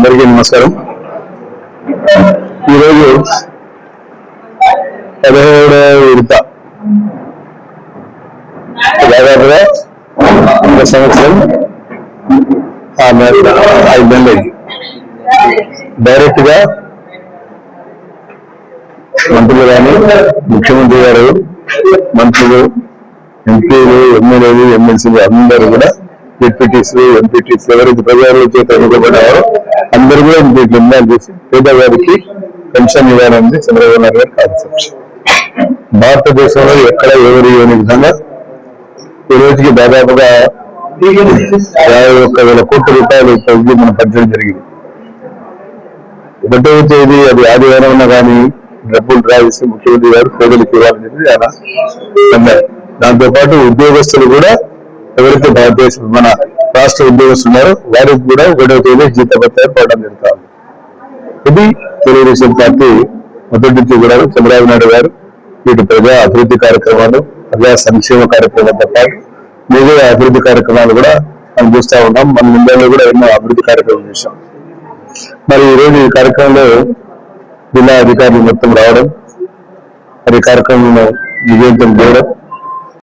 అందరికీ నమస్కారం. ఈరోజు పదిహేడవ విడత. దాదాపుగా ఒక సంవత్సరం ఆ మేర ఐదు నెలలు డైరెక్ట్గా మంత్రులు కానీ ముఖ్యమంత్రి గారు మంత్రులు ఎంపీలు ఎమ్మెల్యేలు ఎమ్మెల్సీలు అందరూ కూడా డిప్యూటీస్ ఎంపీటీస్ ఎవరైతే ప్రజల చేత ఎన్నుకోబడ్డారో అందరూ కూడా దీంట్లో నిర్ణయాలు చేసి పేదవారికి పెన్షన్ ఇవ్వాలనేది చంద్రబాబు నాయుడు గారి కాన్సెప్ట్. భారతదేశంలో ఎక్కడ ఎవరు ఇవ్వని విధంగా ఈ రోజుకి దాదాపుగా యాభై ఒక్క వేల కోట్ల రూపాయలు తగ్గి మన బడ్జెట్ జరిగింది. ఒకటవ తేదీ అది ఆదివారం ఉన్నా కానీ డబ్బులు డ్రా చేసి ముఖ్యమంత్రి గారు పేదలకు ఇవ్వాలని చెప్పి ఆయన అన్నారు. దాంతో ఉద్యోగస్తులు కూడా ఎవరైతే భారతదేశం మన రాష్ట్ర ఉద్యోగస్తులు ఉన్నారో వారికి కూడా ఒకటవ తేదీ జీతపత్రాలు పడడం జరుగుతుంది. ఇది తెలుగుదేశం పార్టీ మొదటి కూడా చంద్రబాబు నాయుడు గారు. వీటి ప్రజా అభివృద్ధి కార్యక్రమాలు ప్రజా సంక్షేమ కార్యక్రమాలతో పాటు మిగతా అభివృద్ధి కార్యక్రమాలు కూడా మనం చూస్తూ ఉన్నాం. మన ముందరలో కూడా ఎన్నో అభివృద్ధి కార్యక్రమాలు చేశాం. మరి ఈరోజు ఈ కార్యక్రమంలో జిల్లా అధికారులు మొత్తం రావడం మరి కార్యక్రమంలో విజయంతం చేయడం